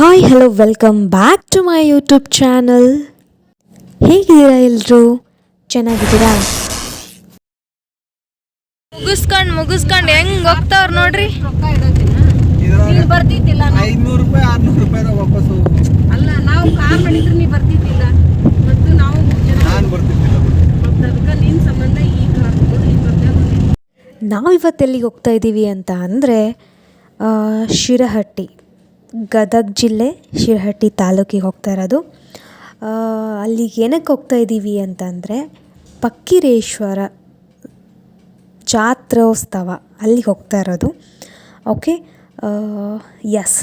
Hi hello welcome back to my YouTube channel ಹೇಗಿದ್ದೀರಾ ಎಲ್ಲರೂ ಚೆನ್ನಾಗಿದ್ದೀರಾ? ಮುಗಿಸ್ಕೊಂಡು ಮುಗಿಸ್ಕೊಂಡು ಹೆಂಗ್ ಹೋಗ್ತಾವ್ರ ನೋಡ್ರಿ? ನೀವ್ ಬರ್ತಿದ್ದಿಲ್ಲ ನಾವು. ಐದ್ನೂರು ರೂಪಾಯಿ ಆರ್ನೂರು ರೂಪಾಯಿ ವಾಪಸ್ಸು ಅಲ್ಲ ನಾವು ಕಾರ್ ಮಾಡಿದ್ರೆ ನೀ ಬರ್ತಿದ್ದಿಲ್ಲ. ಮತ್ತು ನಾವು ನಾನು ಬರ್ತಿದ್ದಿಲ್ಲ. ಮತ್ತೆ ಅದಕ್ಕೆ ಸಂಬಂಧ ಈ ಕಾರ್ ಬರ್ತಾ ನಾವಿವತ್ತು ಎಲ್ಲಿಗೆ ಹೋಗ್ತಾ ಇದ್ದೀವಿ ಅಂತ ಅಂದರೆ ಶಿರಹಟ್ಟಿ. ಗದಗ ಜಿಲ್ಲೆ ಶಿರಹಟ್ಟಿ ತಾಲೂಕಿಗೆ ಹೋಗ್ತಾ ಇರೋದು. ಅಲ್ಲಿಗೆ ಏನಕ್ಕೆ ಹೋಗ್ತಾ ಇದ್ದೀವಿ ಅಂತಂದರೆ ಪಕ್ಕಿರೇಶ್ವರ ಜಾತ್ರೋತ್ಸವ ಅಲ್ಲಿಗೆ ಹೋಗ್ತಾ ಇರೋದು. ಓಕೆ ಎಸ್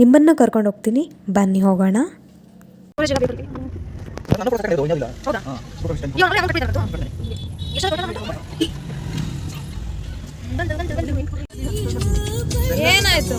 ನಿಮ್ಮನ್ನು ಕರ್ಕೊಂಡು ಹೋಗ್ತೀನಿ. ಬನ್ನಿ, ಹೋಗೋಣ. ಏನಾಯ್ತು?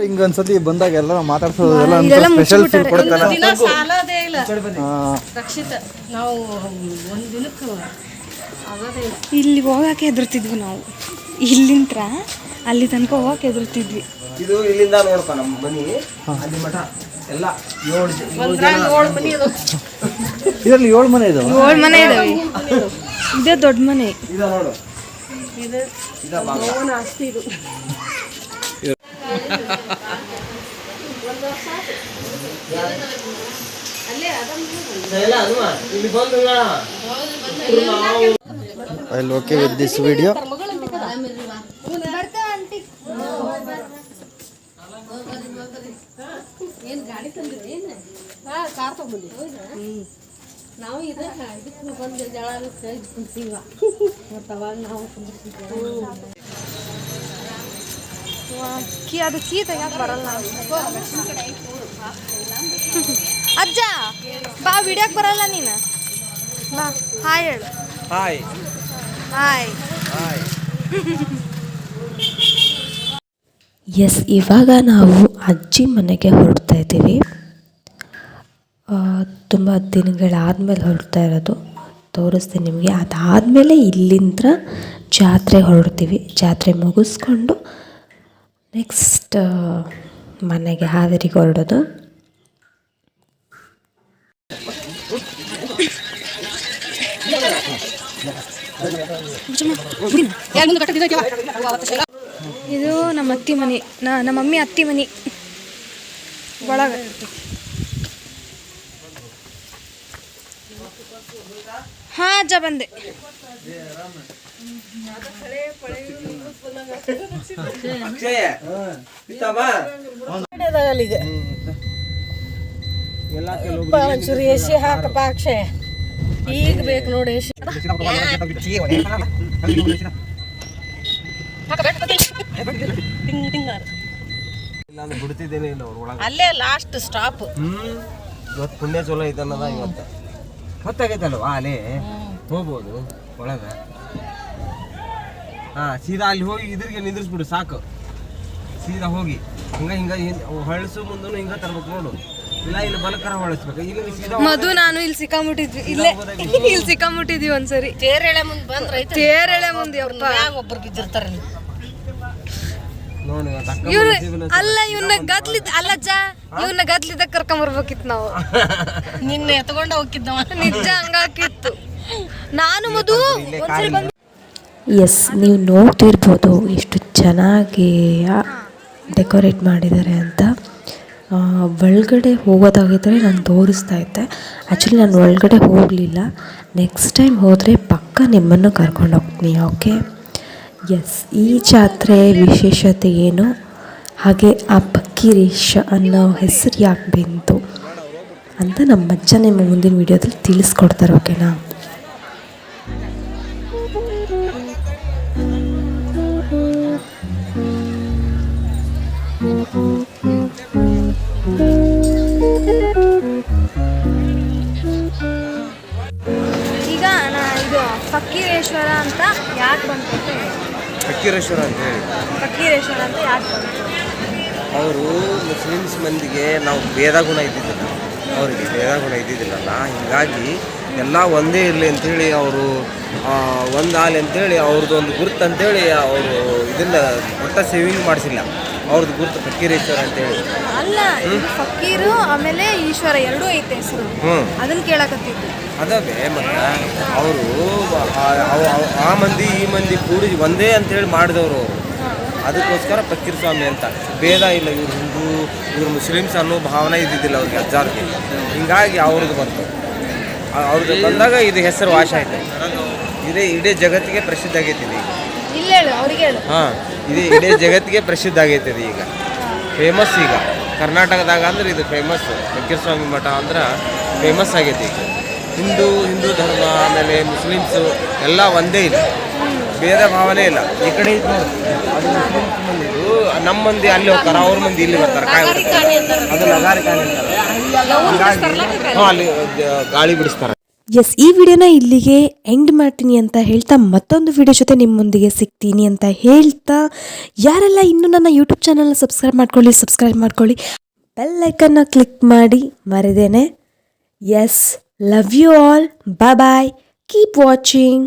ಹಿಂಗ ಒಂದ್ಸತಿ ಬಂದಾಗ ಎಲ್ಲ ಮಾತಾಡ್ಸೋದು ಎಲ್ಲ ಸ್ಪೆಷಲ್ ಫೀಲ್ ಇಲ್ಲ. ರಕ್ಷಿತ ನಾವು ಒಂದ್ ದಿನಕ್ಕೆ ಇಲ್ಲಿ ಹೋಗಕ್ಕೆ ಹೆದರ್ತಿದ್ವಿ ನಾವು. ಇಲ್ಲಿಂತ್ರ ಅಲ್ಲಿ ತನಕ ಹೋಗಕ್ಕೆ ಹೆದರ್ತಿದ್ವಿ. ಇದು ಇಲ್ಲಿಂದ ನೋಡಪ್ಪ ನಮ್ಮ ಮನಿ ಅಲ್ಲಿ ಮಠ ಎಲ್ಲ ಏಳು ಇದರಲ್ಲಿ ಏಳು ಮನೆ ಇದು ಏಳು ಮನೆ ಇದಾವೆ. ಇದೇ ದೊಡ್ಡ ಮನೆ. ಇದ ನೋಡು. ಐ ಇದ ವಿತ್ ದಿಸ್ ಆಸ್ತಿ ದಿಸ್ ಹಾ ಕಾರ್ ತಗೊಂಡಿ ನಾವು ಇದ ಇದಕ್ಕೆ ಬಂದು ಜಳ ಕುಂತೀವ ಮತ್ತು ಅವಾಗ ನಾವು ಕೀ ಅದು ಕೀ ತೆಗಿಯಕ್ ಬರಲ್ಲ ಅಜ್ಜ ಬಾ ವಿಡಿಯೋಕ್ ಬರಲ್ಲ ನೀನು. ಬಾ ಹಾಯ್ ಹೇಳು. ಹಾಯ್. ಹಾಯ್. ಹಾಯ್. ಎಸ್ ಇವಾಗ ನಾವು ಅಜ್ಜಿ ಮನೆಗೆ ಹೊರಡ್ತಾ ಇದ್ದೀವಿ. ತುಂಬ ದಿನಗಳಾದಮೇಲೆ ಹೊರಡ್ತಾ ಇರೋದು. ತೋರಿಸ್ತೀನಿ ನಿಮಗೆ. ಅದಾದಮೇಲೆ ಇಲ್ಲಿಂದ ಜಾತ್ರೆ ಹೊರಡ್ತೀವಿ. ಜಾತ್ರೆ ಮುಗಿಸ್ಕೊಂಡು ನೆಕ್ಸ್ಟ್ ಮನೆಗೆ ಹಾವೇರಿಗೆ ಹೊರಡೋದು. ಇದು ನಮ್ಮ ಅತ್ತಿ ಮನೆ. ನಾ, ನಮ್ಮ ಮಮ್ಮಿ ಅತ್ತಿ ಮನೆ. ಒಳಗ. ಹಾ, ಅಜ್ಜ ಬಂದೆ. ಒಂಚೂರು ಎಸಿ ಹಾಕಪ್ಪ, ಅಕ್ಷಯ. ಈಗ ಬೇಕು ನೋಡಿ ಎಸಿ ಟಿಂಗ್ ಟಿಂಗ್ ಅಂತ. ನಾನು ಬಿಡ್ತಿದ್ದೇನೆ ಇಲ್ಲ ಅವ್ರ ಒಳಗೆ ಅಲ್ಲೇ ಲಾಸ್ಟ್ ಸ್ಟಾಪ್ ಹ್ಮ್ ಇವತ್ತು ಪುಣ್ಯ ಚಲೋ ಐತೆ ಅನ್ನೋದ ಇವತ್ತು. ಹೊತ್ತಾಗೈತಲ್ವ ಅಲ್ಲೇ ಹೋಗ್ಬೋದು ಒಳಗ. ಹಾ ಸೀದಾ ಅಲ್ಲಿ ಹೋಗಿ ಇದ್ರಿಗೆ ನಿಂದ್ರಿಸ್ಬಿಡು ಸಾಕು. ಸೀದಾ ಹೋಗಿ. ಹಿಂಗ ಹಿಂಗ ಹೊಳಸು ಮುಂದೂ ಹಿಂಗ ತರ್ಬೇಕು ನೋಡು. ಇಲ್ಲ ಇಲ್ಲ ಬಲಕರ ಹೊಳಸ್ಬೇಕು. ಇಲ್ಲಿ ಸೀದಾ ಮಧು ನಾನು ಇಲ್ಲಿ ಸಿಕ್ಕಾಬಿಟ್ಟಿದ್ವಿ. ಇಲ್ಲೇ ಇಲ್ಲಿ ಸಿಕ್ಕಾಬಿಟ್ಟಿದ್ವಿ ಒಂದ್ಸರಿ. ತೇರೆಳೆ ಮುಂದೆ ಬಂದ್ರೆ ತೇರೆಳೆ ಮುಂದೆ ಒಬ್ಬರು ಒಬ್ರು ಬಿದ್ದಿರ್ತಾರೆ. ಅಕ್ಕ ಇವ್ನ ಮನಸ್ಸಿಗೆ ಅಲ್ಲ ಇವನ್ನ ಗದ್ಲಿದ್ ಅಲ್ಲಜ್ಜ ಇವನ್ನ ಗದ್ಲಿದ್ದ ಕರ್ಕೊಂಬರ್ಬೇಕಿತ್ತು ನಾವು. ನಿನ್ನೆ ಎತ್ಕೊಂಡ ಹೋಗಿದ್ದವ. ನಿಜ ಹಂಗಾಕಿತ್ತು ನಾನು ಮಧು ಒಂದ್ಸರಿ ಬಂದ್ ಎಸ್ ನೀವು ನೋಡ್ತಿರ್ಬೋದು ಎಷ್ಟು ಚೆನ್ನಾಗಿ ಡೆಕೋರೇಟ್ ಮಾಡಿದ್ದಾರೆ ಅಂತ. ಆ, ಒಳಗಡೆ ಹೋಗೋದಾಗಿದ್ದರೆ ನಾನು ತೋರಿಸ್ತಾ ಇದ್ದೆ. ಆ್ಯಕ್ಚುಲಿ ನಾನು ಒಳಗಡೆ ಹೋಗಲಿಲ್ಲ. ನೆಕ್ಸ್ಟ್ ಟೈಮ್ ಹೋದರೆ ಪಕ್ಕ ನಿಮ್ಮನ್ನು ಕರ್ಕೊಂಡು ಹೋಗ್ತೀನಿ ಓಕೆ ಎಸ್ ಈ ಜಾತ್ರೆಯ ವಿಶೇಷತೆ ಏನು? ಹಾಗೆ ಆ ಪಕ್ಕಿರೇಶ ಅನ್ನೋ ಹೆಸರು ಯಾಕೆ ಬಂತು? ಅಂತ ನಮ್ಮ ಅಜ್ಜ ನಿಮ್ಮ ಮುಂದಿನ ವೀಡಿಯೋದಲ್ಲಿ ತಿಳಿಸ್ಕೊಡ್ತಾರೆ ಓಕೆನಾ ಫಕೀರೇಶ್ವರ ಅಂತ ಹೇಳಿ. ಫಕೀರೇಶ್ವರ ಅಂತ ಯಾಕೆ ಅವರು ಮುಸ್ಲಿಮ್ಸ್ ಮಂದಿಗೆ ನಾವು ಭೇದ ಗುಣ ಇದ್ದಿದ್ದಿಲ್ಲ. ಅವರಿಗೆ ಭೇದ ಗುಣ ಇದ್ದಿದ್ದಿಲ್ಲಲ್ಲ ಹೀಗಾಗಿ ಎಲ್ಲ ಒಂದೇ ಇರಲಿ ಅಂಥೇಳಿ ಅವರು ಒಂದು ಒಂದಾಲಿ ಅಂತೇಳಿ ಅವ್ರದ್ದು ಒಂದು ಗುರುತು ಅಂತೇಳಿ ಅವರು ಇದನ್ನ ಒಟ್ಟ ಸೇವಿಂಗ್ ಮಾಡಿಸಿಲ್ಲ. ಅವ್ರದ್ದು ಗುರುತು ಫಕೀರೇಶ್ವರ ಅಂತೇಳಿ ಅಲ್ಲ ಫಕೀರ್ ಫಕೀರು ಆಮೇಲೆ ಈಶ್ವರ ಎರಡೂ ಐತೆ ಹೆಸರು. ಹ್ಞೂ ಅದನ್ನ ಕೇಳಕತ್ತಿದ್ದು ಅದವೇ ಮತ್ತು ಅವರು ಆ ಮಂದಿ ಈ ಮಂದಿ ಕೂಡಿ ಒಂದೇ ಅಂತೇಳಿ ಮಾಡಿದವರು ಅವರು. ಅದಕ್ಕೋಸ್ಕರ ಫಕೀರ್ ಸ್ವಾಮಿ ಅಂತ. ಭೇದ ಇಲ್ಲ ಇವ್ರು ಹಿಂದೂ ಇವ್ರು ಮುಸ್ಲಿಮ್ಸ್ ಅನ್ನೋ ಭಾವನೆ ಇದ್ದಿದ್ದಿಲ್ಲ ಅವ್ರಿಗೆ ಅಜ್ಜಾರ್ಗೆ ಹಿಂಗಾಗಿ ಅವ್ರದ್ದು ಬಂತು. ಅವ್ರದ್ದು ಬಂದಾಗ ಇದು ಹೆಸರು ವಾಶ ಆಯ್ತು. ಇದೇ ಇಡೀ ಜಗತ್ತಿಗೆ ಪ್ರಸಿದ್ಧ ಆಗೈತಿ ಇಲ್ಲಿ ಈಗ ಇಲ್ಲ ಹೇಳು ಅವ್ರಿಗೆ ಹೇಳು. ಹಾಂ. ಇದು ಇಡೀ ಜಗತ್ತಿಗೆ ಪ್ರಸಿದ್ಧ ಆಗೈತೆ ಇದು ಈಗ. ಫೇಮಸ್ ಈಗ. ಕರ್ನಾಟಕದಾಗ ಅಂದ್ರೆ ಇದು ಫೇಮಸ್ ಸ್ವಾಮಿ ಮಠ ಅಂದ್ರೆ ಫೇಮಸ್ ಆಗೈತೆ ಈಗ. ಹಿಂದೂ ಹಿಂದೂ ಧರ್ಮ, ಆಮೇಲೆ ಮುಸ್ಲಿಮ್ಸು ಎಲ್ಲ ಒಂದೇ ಇಲ್ಲ. ಭೇದ ಭಾವನೆ ಇಲ್ಲ. ಈ ಕಡೆ ನಮ್ಮ ಮಂದಿ. ಅಲ್ಲಿ ಹೋಗ್ತಾರೆ, ಅವ್ರ ಮಂದಿ ಇಲ್ಲಿ ಬರ್ತಾರೆ, ಕಾಯಿ. ಅದು ನಗಾರಿ ಅಲ್ಲಿ ಗಾಳಿ ಬಿಡಿಸ್ತಾರೆ. ಎಸ್ ಈ ವಿಡಿಯೋನ ಇಲ್ಲಿಗೆ ಎಂಡ್ ಮಾಡ್ತೀನಿ ಅಂತ ಹೇಳ್ತಾ ಮತ್ತೊಂದು ವಿಡಿಯೋ ಜೊತೆ ನಿಮ್ಮೊಂದಿಗೆ ಸಿಗ್ತೀನಿ ಅಂತ ಹೇಳ್ತಾ. ಯಾರೆಲ್ಲ ಇನ್ನೂ ನನ್ನ ಯೂಟ್ಯೂಬ್ ಚಾನಲ್ನ ಸಬ್ಸ್ಕ್ರೈಬ್ ಮಾಡ್ಕೊಳ್ಳಿ ಸಬ್ಸ್ಕ್ರೈಬ್ ಮಾಡ್ಕೊಳ್ಳಿ. ಬೆಲ್ ಐಕನ್ನ ಕ್ಲಿಕ್ ಮಾಡಿ, ಮರೆದೇನೆ. Yes love you all bye bye keep watching